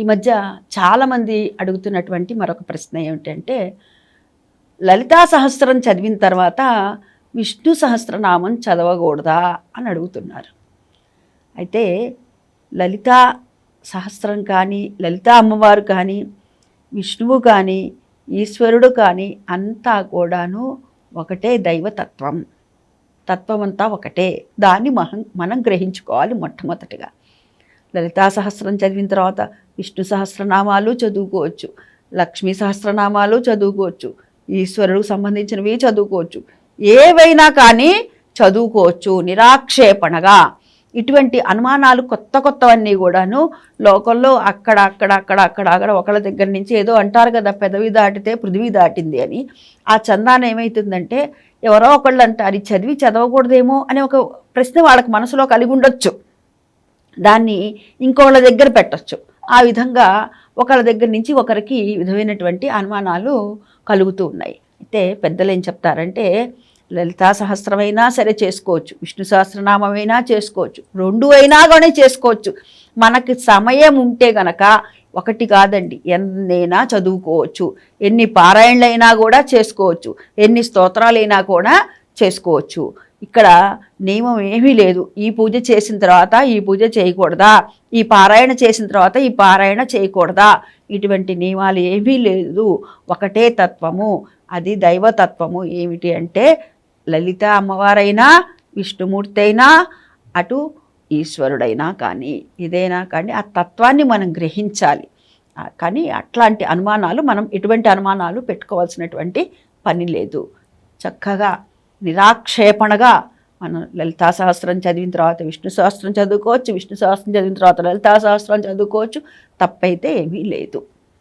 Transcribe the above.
ఈ మధ్య చాలామంది అడుగుతున్నటువంటి మరొక ప్రశ్న ఏమిటంటే లలితా సహస్రం చదివిన తర్వాత విష్ణు సహస్రనామం చదవకూడదా అని అడుగుతున్నారు. అయితే లలితా సహస్రం కానీ లలితా అమ్మవారు కానీ విష్ణువు కానీ ఈశ్వరుడు కానీ అంతా కూడాను ఒకటే దైవతత్వం. తత్వం అంతా ఒకటే. దాన్ని మనం మనం గ్రహించుకోవాలి మొట్టమొదటిగా. లలితా సహస్రం చదివిన తర్వాత విష్ణు సహస్రనామాలు చదువుకోవచ్చు లక్ష్మీ సహస్రనామాలు చదువుకోవచ్చు ఈశ్వరుడు సంబంధించినవి చదువుకోవచ్చు. ఏవైనా కానీ చదువుకోవచ్చు నిరాక్షేపణగా. ఇటువంటి అనుమానాలు కొత్త కొత్తవన్నీ కూడాను లోకంలో అక్కడ అక్కడ అక్కడ అక్కడ అక్కడ ఒకళ్ళ దగ్గర నుంచి ఏదో అంటారు కదా పెదవి దాటితే పృథివీ దాటింది అని. ఆ చందాన ఏమవుతుందంటే ఎవరో ఒకళ్ళు అంటారు అది చదివి చదవకూడదేమో అనే ఒక ప్రశ్న వాళ్ళకి మనసులో కలిగి ఉండొచ్చు. దాన్ని ఇంకోళ్ళ దగ్గర పెట్టచ్చు. ఆ విధంగా ఒకళ్ళ దగ్గర నుంచి ఒకరికి విధమైనటువంటి అనుమానాలు కలుగుతూ ఉన్నాయి. అయితే పెద్దలు ఏం చెప్తారంటే లలితా సహస్రమైనా సరే చేసుకోవచ్చు విష్ణు సహస్రనామైనా చేసుకోవచ్చు రెండు అయినా కానీ చేసుకోవచ్చు. మనకి సమయం ఉంటే గనక ఒకటి కాదండి ఎన్నైనా చదువుకోవచ్చు ఎన్ని పారాయణలైనా కూడా చేసుకోవచ్చు ఎన్ని స్తోత్రాలైనా కూడా చేసుకోవచ్చు. ఇక్కడ నియమం ఏమీ లేదు. ఈ పూజ చేసిన తర్వాత ఈ పూజ చేయకూడదా? ఈ పారాయణ చేసిన తర్వాత ఈ పారాయణ చేయకూడదా? ఇటువంటి నియమాలు ఏమీ లేదు. ఒకటే తత్వము. అది దైవతత్వము. ఏమిటి అంటే లలిత అమ్మవారైనా విష్ణుమూర్తి అయినా అటు ఈశ్వరుడైనా కానీ ఇదైనా కానీ ఆ తత్వాన్ని మనం గ్రహించాలి. కానీ అట్లాంటి అనుమానాలు మనం ఎటువంటి అనుమానాలు పెట్టుకోవాల్సినటువంటి పని లేదు. చక్కగా నిరాక్షేపణగా మనం లలితా సహస్రం చదివిన తర్వాత విష్ణు సహస్రం చదువుకోవచ్చు విష్ణు సహస్రం చదివిన తర్వాత లలితా సహస్రం చదువుకోవచ్చు తప్పైతే ఏమీ లేదు.